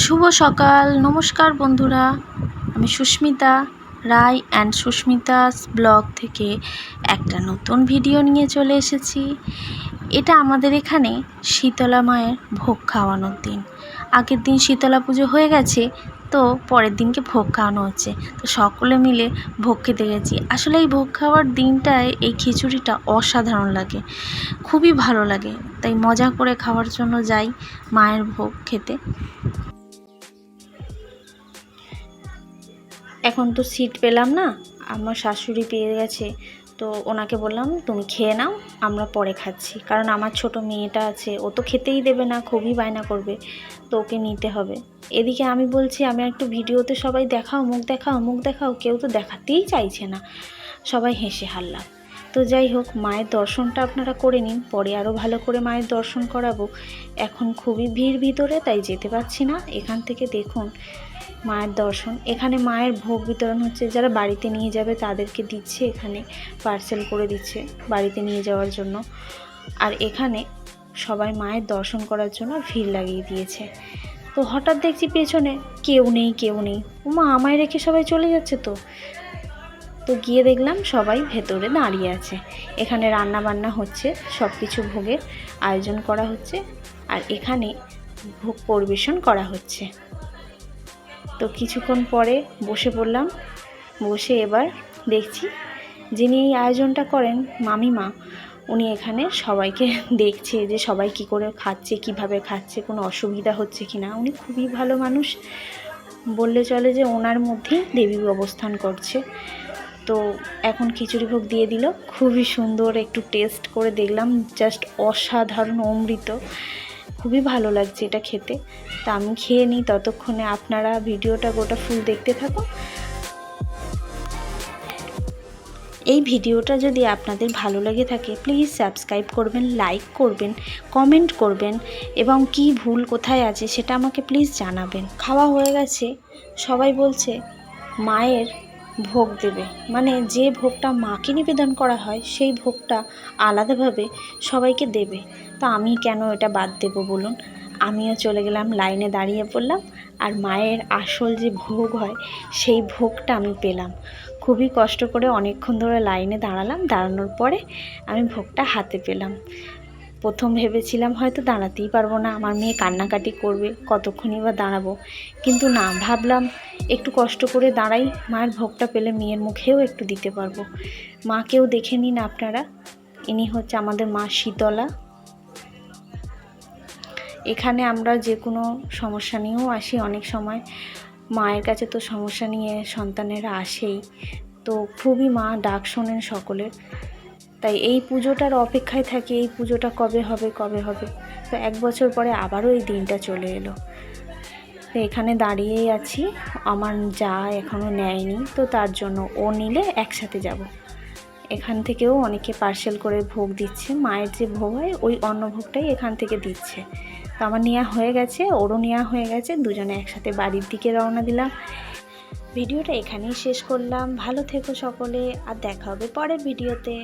শুভ সকাল, নমস্কার বন্ধুরা। আমি সুস্মিতা রায় অ্যান্ড সুস্মিতাস ব্লগ থেকে একটা নতুন ভিডিও নিয়ে চলে এসেছি। এটা আমাদের এখানে শীতলা মায়ের ভোগ খাওয়ানোর দিন। আগের দিন শীতলা পুজো হয়ে গেছে, তো পরের দিনকে ভোগ খাওয়ানো হচ্ছে। তো সকলে মিলে ভোগ খেতে গেছি। আসলে এই ভোগ খাওয়ার দিনটায় এই খিচুড়িটা অসাধারণ লাগে, খুবই ভালো লাগে। তাই মজা করে খাওয়ার জন্য যাই মায়ের ভোগ খেতে। এখন তো সিট পেলাম না, আমার শাশুড়ি পেয়ে গেছে। তো ওনাকে বললাম, তুমি খেয়ে নাও, আমরা পরে খাচ্ছি। কারণ আমার ছোট মেয়েটা আছে, ও তো খেতেই দেবে না, খুবই বায়না করবে, তো ওকে নিতে হবে। এদিকে আমি বলছি, আমি একটু ভিডিওতে সবাই দেখাও, মুখ দেখাও মুখ দেখাও, কেউ তো দেখাতেই চাইছে না। সবাই হেসে হাল্লা। তো যাই হোক, মায়ের দর্শনটা আপনারা করে নিন। পরে আরও ভালো করে মায়ের দর্শন করাবো। এখন খুবই ভিড় ভিতরে, তাই যেতে পারছি না। এখান থেকে দেখুন মায়ের দর্শন। এখানে মায়ের ভোগ বিতরণ হচ্ছে, যারা বাড়িতে নিয়ে যাবে তাদেরকে দিচ্ছে, এখানে পার্সেল করে দিচ্ছে বাড়িতে নিয়ে যাওয়ার জন্য। আর এখানে সবাই মায়ের দর্শন করার জন্য ভিড় লাগিয়ে দিয়েছে। তো হঠাৎ দেখছি পেছনে কেউ নেই কেউ নেই। উমা, আমায় রেখে সবাই চলে যাচ্ছে তো? তো গিয়ে দেখলাম সবাই ভেতরে দাঁড়িয়ে আছে। এখানে রান্না বান্না হচ্ছে সব কিছু ভোগের আয়োজন করা হচ্ছে আর এখানে ভোগ পরিবেশন করা হচ্ছে। তো কিছুক্ষণ পরে বসে পড়লাম, বসে এবার দেখছি যিনি এই আয়োজনটা করেন, মামিমা, উনি এখানে সবাইকে দেখছে যে সবাই কি করে খাচ্ছে, কীভাবে খাচ্ছে, কোনো অসুবিধা হচ্ছে কি না উনি খুবই ভালো মানুষ, বললে চলে যে ওনার মধ্যেই দেবী অবস্থান করছে। তো এখন খিচুড়ি ভোগ দিয়ে দিল। খুবই সুন্দর একটু টেস্ট করে দেখলাম জাস্ট অসাধারণ অমৃত। খুবই ভালো লাগছে এটা খেতে। তা আমি খেয়ে নিই ততক্ষণে। আপনারা ভিডিওটা গোটা ফুল দেখতে থাকুন। এই ভিডিওটা যদি আপনাদের ভালো লেগে থাকে প্লিজ সাবস্ক্রাইব করবেন লাইক করবেন কমেন্ট করবেন, এবং কি ভুল কোথায় আছে সেটা আমাকে প্লিজ জানাবেন। খাওয়া হয়ে গেছে। সবাই বলছে, মায়ের ভোগ দেবে। মানে যে ভোগটা মাকে নিবেদন করা হয়, সেই ভোগটা আলাদাভাবে সবাইকে দেবে। তো আমি কেন এটা বাদ দেবো বলুন? আমিও চলে গেলাম, লাইনে দাঁড়িয়ে পড়লাম আর মায়ের আসল যে ভোগ হয়, সেই ভোগটা আমি পেলাম। খুবই কষ্ট করে অনেকক্ষণ ধরে লাইনে দাঁড়ালাম, দাঁড়ানোর পরে আমি ভোগটা হাতে পেলাম। প্রথম ভেবেছিলাম হয়তো দাঁড়াতেই পারব না, আমার মেয়ে কান্নাকাটি করবে, কতক্ষণই বা দাঁড়াবো। কিন্তু না, ভাবলাম একটু কষ্ট করে দাঁড়াই মায়ের ভোগটা পেলে মেয়ের মুখেও একটু দিতে পারব। মাকেও দেখে নিন আপনারা, ইনি হচ্ছে আমাদের মা শীতলা। এখানে আমরা যে কোনো সমস্যা নিয়েও আসি, অনেক সময় মায়ের কাছে তো সমস্যা নিয়ে সন্তানেরা আসেই। তো খুবই মা ডাক শোনেন সকলের। তাই এই পুজোটার অপেক্ষায় থাকি, এই পুজোটা কবে হবে কবে হবে? তো এক বছর পরে আবারও এই দিনটা চলে এলো। তো এখানে দাঁড়িয়েই আছি। আমার যা এখনও নেয়নি, তো তার জন্য ও নিলে একসাথে যাব। এখান থেকেও অনেকে পার্সেল করে ভোগ দিচ্ছে, মায়ের যে ভোগ হয়, ওই অন্নভোগটাই এখান থেকে দিচ্ছে। তো আমার নেওয়া হয়ে গেছে, ওরও নেওয়া হয়ে গেছে, দুজনে একসাথে বাড়ির দিকে রওনা দিলাম। ভিডিওটা এখানেই শেষ করলাম। ভালো থেকো সকলে, আর দেখা হবে পরের ভিডিওতে।